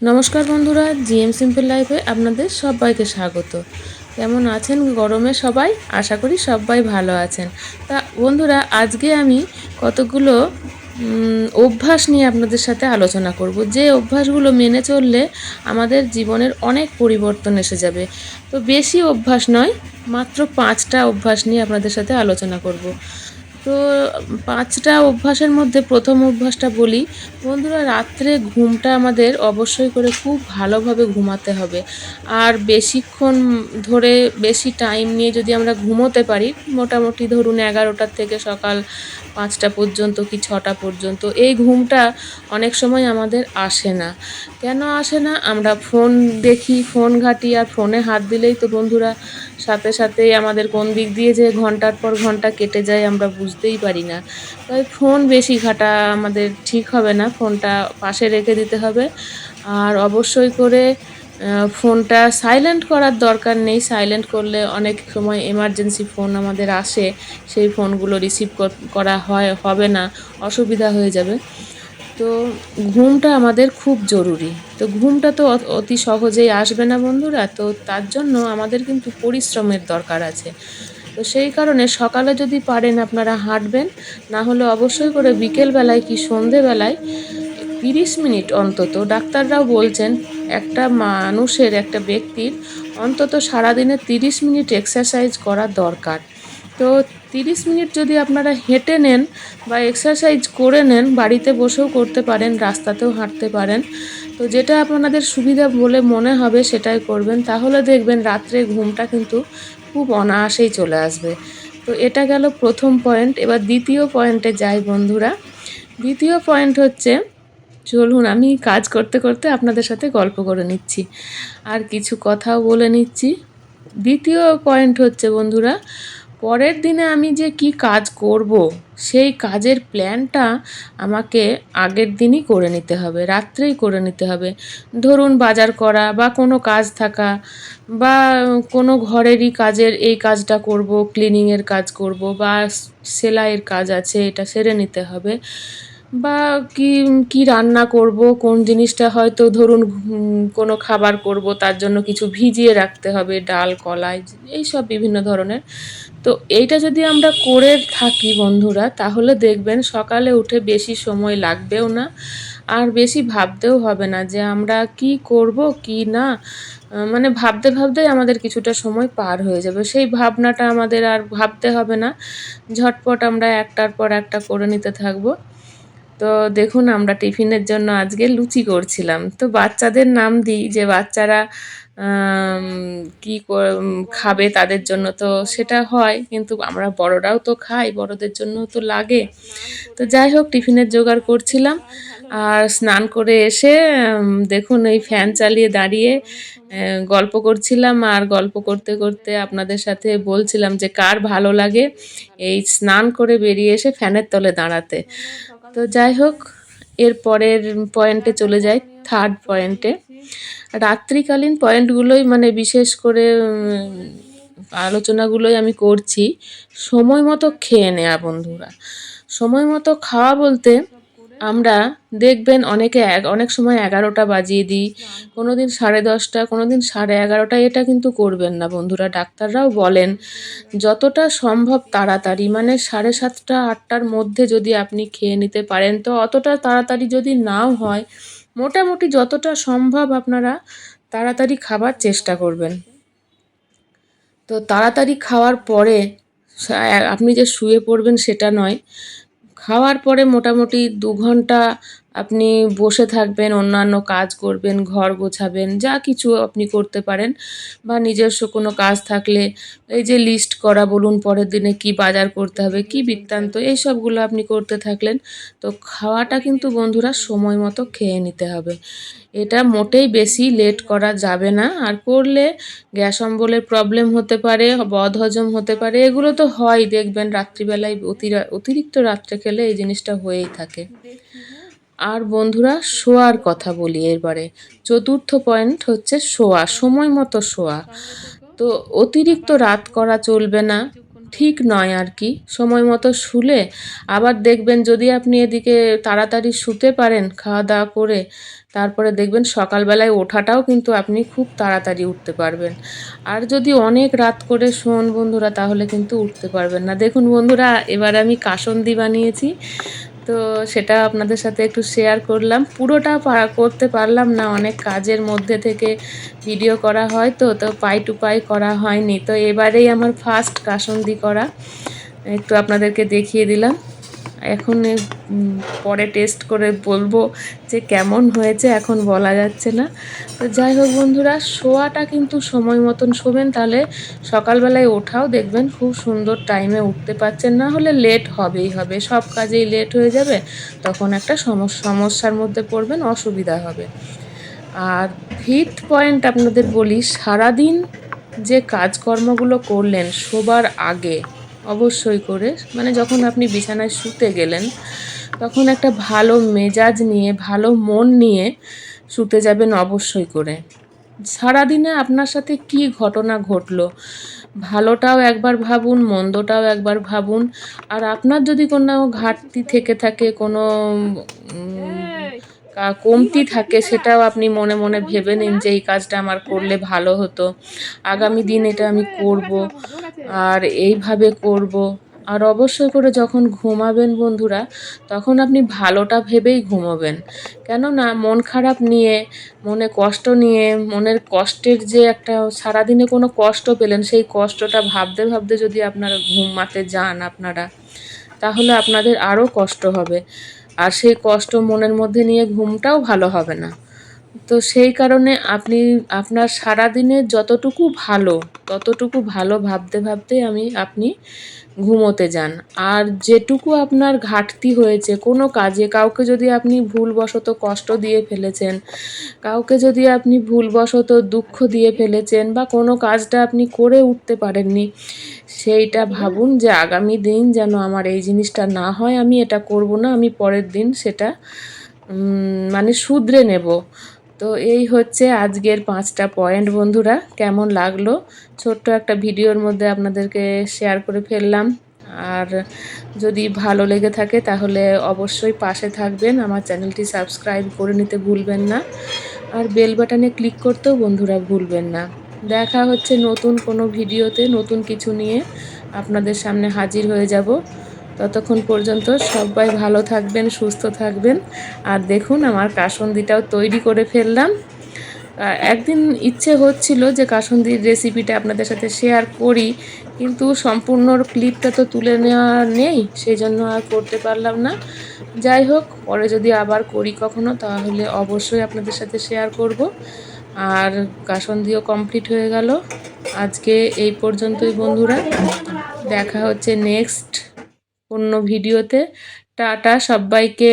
নমস্কার বন্ধুরা, GM simple লাইফে আপনাদের সবাইকে স্বাগত। কেমন আছেন গরমে সবাই? আশা করি সবাই ভালো আছেন। তা বন্ধুরা, আজকে আমি কতগুলো অভ্যাস নিয়ে আপনাদের সাথে আলোচনা করব। যে অভ্যাসগুলো মেনে চললে আমাদের জীবনের অনেক পরিবর্তন এসে যাবে। তো বেশি অভ্যাস নয়, মাত্র পাঁচটা অভ্যাস নিয়ে আপনাদের সাথে আলোচনা করব। তো পাঁচটা অভ্যাসের মধ্যে প্রথম অভ্যাসটা বলি। বন্ধুরা, রাত্রে ঘুমটা আমাদের অবশ্যই করে খুব ভালোভাবে ঘুমাতে হবে। আর বেশিক্ষণ ধরে বেশি টাইম নিয়ে যদি আমরা ঘুমোতে পারি, মোটামুটি ধরুন এগারোটার থেকে সকাল পাঁচটা পর্যন্ত কি ছটা পর্যন্ত, এই ঘুমটা অনেক সময় আমাদের আসে না। কেন আসে না? আমরা ফোন দেখি, ফোন ঘাঁটি আর ফোনে হাত দিলেই তো বন্ধুরা, সাথে সাথেই আমাদের কোন দিক দিয়ে যে ঘণ্টার পর ঘণ্টা কেটে যায় আমরা বুঝতেই পারি না। তাই ফোন বেশি ঘাটা আমাদের ঠিক হবে না, ফোনটা পাশে রেখে দিতে হবে। আর অবশ্যই করে ফোনটা সাইলেন্ট করার দরকার নেই। সাইলেন্ট করলে অনেক সময় এমার্জেন্সি ফোন আমাদের আসে, সেই ফোনগুলো রিসিভ করা হয়, হবে না, অসুবিধা হয়ে যাবে। তো ঘুমটা আমাদের খুব জরুরি। তো ঘুমটা তো অতি সহজেই আসবে না বন্ধুরা। তো তার জন্য আমাদের কিন্তু পরিশ্রমের দরকার আছে। তো সেই কারণে সকালে যদি পারেন আপনারা হাঁটবেন, না হলে অবশ্যই করে বিকেলবেলায় কি সন্ধেবেলায় তিরিশ মিনিট অন্তত, ডাক্তাররাও বলছেন একটা মানুষের, একটা ব্যক্তির অন্তত সারাদিনে তিরিশ মিনিট এক্সারসাইজ করা দরকার। তো তিরিশ মিনিট যদি আপনারা হেঁটে নেন বা এক্সারসাইজ করে নেন, বাড়িতে বসেও করতে পারেন, রাস্তাতেও হাঁটতে পারেন তো যেটা আপনাদের সুবিধা বলে মনে হবে সেটাই করবেন। তাহলে দেখবেন রাত্রে ঘুমটা কিন্তু খুব অনায়াসেই চলে আসবে। তো এটা গেল প্রথম পয়েন্ট এবার দ্বিতীয় পয়েন্টে যাই বন্ধুরা। দ্বিতীয় পয়েন্ট হচ্ছে, চলুন আমি কাজ করতে করতে আপনাদের সাথে গল্প করে নিচ্ছি। আর কিছু কথাও বলে নিচ্ছি। দ্বিতীয় পয়েন্ট হচ্ছে বন্ধুরা পরের দিনে আমি যে কি কাজ করব, সেই কাজের প্ল্যানটা আমাকে আগের দিনই করে নিতে হবে, রাত্রেই করে নিতে হবে। ধরুন বাজার করা বা কোনো কাজ থাকা বা কোনো ঘরেরই কাজের এই কাজটা করব ক্লিনিংয়ের কাজ করব বা সেলাইয়ের কাজ আছে, এটা সেরে নিতে হবে। বা কি কি রান্না করব, কোন জিনিসটা হয়তো ধরুন কোনো খাবার করব, তার জন্য কিছু ভিজিয়ে রাখতে হবে, ডাল, কলাই এই সব বিভিন্ন ধরনের। তো এইটা যদি আমরা করে থাকি বন্ধুরা, তাহলে দেখবেন সকালে উঠে বেশি সময় লাগবেও না, আর বেশি ভাবতেও হবে না যে আমরা কি করব, কি না। মানে ভাবতে ভাবতেই আমাদের কিছুটা সময় পার হয়ে যাবে। সেই ভাবনাটা আমাদের আর ভাবতে হবে না। ঝটপট আমরা একটার পর একটা করে নিতে থাকব। তো দেখুন, আমরা টিফিনের জন্য আজকে লুচি করছিলাম। তো বাচ্চাদের নাম দিই, যে বাচ্চারা কি খাবে তাদের জন্য তো সেটা হয়, কিন্তু আমরা বড়রাও তো খাই, বড়দের জন্য তো লাগে। তো যাই হোক, টিফিনের জোগাড় করছিলাম। আর স্নান করে এসে দেখুন, এই ফ্যান চালিয়ে দাঁড়িয়ে গল্প করছিলাম। আর গল্প করতে করতে আপনাদের সাথে বলছিলাম যে কার ভালো লাগে এই স্নান করে বেরিয়ে এসে ফ্যানের তলে দাঁড়াতে। তো যাই হোক, এর পরের পয়েন্টে চলে যাই থার্ড পয়েন্টে রাত্রিকালীন পয়েন্টগুলোই মানে বিশেষ করে আলোচনাগুলোই আমি করছি। সময় মতো খেয়ে নেয়া বন্ধুরা। সময় মতো খাওয়া বলতে আমরা দেখবেন অনেকে অনেক সময় এগারোটা বাজিয়ে দিই কোনো দিন সাড়ে দশটা কোনো দিন সাড়ে এগারোটা, এটা কিন্তু করবেন না বন্ধুরা, ডাক্তাররাও বলেন যতটা সম্ভব তাড়াতাড়ি মানে সাড়ে সাতটা, আটটার মধ্যে যদি আপনি খেয়ে নিতে পারেন, তো অতটা তাড়াতাড়ি যদি নাও হয়, মোটামুটি যতটা সম্ভব আপনারা তাড়াতাড়ি খাবার চেষ্টা করবেন। তো তাড়াতাড়ি খাওয়ার পরে আপনি যে শুয়ে পড়বেন সেটা নয় খাওয়ার পরে মোটামুটি দু ঘণ্টা আপনি বসে থাকবেন, অন্যান্য কাজ করবেন, ঘর গোছাবেন, যা কিছু আপনি করতে পারেন বা নিজস্ব কোনো কাজ থাকলে এই যে লিস্ট করা, বলুন পরের দিনে কি বাজার করতে হবে, কি বৃত্তান্ত, এই সবগুলো আপনি করতে থাকলেন তো খাওয়াটা কিন্তু বন্ধুরা সময় মতো খেয়ে নিতে হবে। এটা মোটেই বেশি লেট করা যাবে না, আর করলে গ্যাস অম্বলের প্রবলেম হতে পারে, বদহজম হতে পারে, এগুলো তো হয়, দেখবেন রাত্রিবেলায় অতিরা- অতিরিক্ত রাত্রে খেলে এই জিনিসটা হয়েই থাকে। আর বন্ধুরা, শোয়ার কথা বলি এবারে চতুর্থ পয়েন্ট হচ্ছে শোয়া, সময় মতো শোয়া। তো অতিরিক্ত রাত করা চলবে না, ঠিক নয় আর কি। সময় মতো শুলে আবার দেখবেন যদি আপনি এদিকে তাড়াতাড়ি শুতে পারেন খাওয়া দাওয়া করে, তারপরে দেখবেন সকালবেলায় ওঠাটাও কিন্তু আপনি খুব তাড়াতাড়ি উঠতে পারবেন। আর যদি অনেক রাত করে শোন বন্ধুরা, তাহলে কিন্তু উঠতে পারবেন না। দেখুন বন্ধুরা, এবার আমি কাসন্দি বানিয়েছি। তো সেটা আপনাদের সাথে একটু শেয়ার করলাম। পুরোটা করতে পারলাম না, অনেক কাজের মধ্যে থেকে ভিডিও করা হয় তো তো পাই টু পাই করা হয়নি। তো এবারেই আমার ফার্স্ট কাসন্দি করা। একটু আপনাদেরকে দেখিয়ে দিলাম। এখন পরে টেস্ট করে বলব যে কেমন হয়েছে, এখন বলা যাচ্ছে না। তো যাই হোক বন্ধুরা, শোয়াটা কিন্তু সময় মতন শোবেন, তাহলে সকালবেলায় ওঠাও, দেখবেন খুব সুন্দর টাইমে উঠতে পারছেন। না হলে লেট হবেই হবে, সব কাজেই লেট হয়ে যাবে, তখন একটা সমস্যা সমস্যার মধ্যে পড়বেন, অসুবিধা হবে। আর হিট পয়েন্ট আপনাদের বলি, সারাদিন যে কাজকর্মগুলো করলেন, শোবার আগে অবশ্যই করে। মানে যখন আপনি বিছানায় শুতে গেলেন, তখন একটা ভালো মেজাজ নিয়ে, ভালো মন নিয়ে শুতে যাবেন অবশ্যই করে। সারাদিনে আপনার সাথে কি ঘটনা ঘটলো? ভালোটাও একবার ভাবুন, মন্দটাও একবার ভাবুন। আর আপনার যদি কোনো ঘাটতি থেকে থাকে, কোনো কমতি থাকে, সেটাও আপনি মনে মনে ভেবে নিন যে, এই কাজটা আমার করলে ভালো হতো। আগামী দিন এটা আমি করব। আর এইভাবে করব। আর অবশ্যই করে যখন ঘুমাবেন বন্ধুরা, তখন আপনি ভালোটা ভেবেই ঘুমোবেন। কেননা মন খারাপ নিয়ে, মনে কষ্ট নিয়ে, মনের কষ্টের যে একটা সারাদিনে কোনো কষ্ট পেলেন, সেই কষ্টটা ভাবতে ভাবতে যদি আপনারা ঘুমাতে যান আপনারা, তাহলে আপনাদের আরও কষ্ট হবে। আর সেই কষ্ট মনের মধ্যে নিয়ে ঘুমটাও ভালো হবে না। তো সেই কারণে আপনি, আপনার সারাদিনের যতটুকু ভালো, ততটুকু ভালো ভাবতে ভাবতে আমি, আপনি ঘুমোতে যান। আর যেটুকু আপনার ঘাটতি হয়েছে, কোনো কাজে, কাউকে যদি আপনি ভুলবশত কষ্ট দিয়ে ফেলেছেন, কাউকে যদি আপনি ভুলবশত দুঃখ দিয়ে ফেলেছেন বা কোনো কাজটা আপনি করে উঠতে পারেননি, সেইটা ভাবুন যে আগামী দিন যেন আমার এই জিনিসটা না হয়, আমি এটা করব না, আমি পরের দিন সেটা মানে শুধরে নেব। তো এই হচ্ছে আজকের পাঁচটা পয়েন্ট বন্ধুরা, কেমন লাগল? ছোট্ট একটা ভিডিওর মধ্যে আপনাদেরকে শেয়ার করে ফেললাম। আর যদি ভালো লেগে থাকে তাহলে অবশ্যই পাশে থাকবেন, আমার চ্যানেলটি সাবস্ক্রাইব করে নিতে ভুলবেন না। আর বেল বাটনে ক্লিক করতেও বন্ধুরা ভুলবেন না। দেখা হচ্ছে নতুন কোনো ভিডিওতে নতুন কিছু নিয়ে। আপনাদের সামনে হাজির হয়ে যাব। ততক্ষণ পর্যন্ত সবাই ভালো থাকবেন, সুস্থ থাকবেন। আর দেখুন, আমার কাসন্দিটাও তৈরি করে ফেললাম। একদিন ইচ্ছে হচ্ছিল যে কাসন্দির রেসিপিটা আপনাদের সাথে শেয়ার করি, কিন্তু সম্পূর্ণ ক্লিপটা তো তুলে নেওয়া নেই, সেই জন্য আর করতে পারলাম না। যাই হোক, পরে যদি আবার করি কখনো, তাহলে অবশ্যই আপনাদের সাথে শেয়ার করব। আর কাসন্দিও কমপ্লিট হয়ে গেল। আজকে এই পর্যন্তই, বন্ধুরা। দেখা হচ্ছে নেক্সট অন্য ভিডিওতে। টাটা সবাইকে।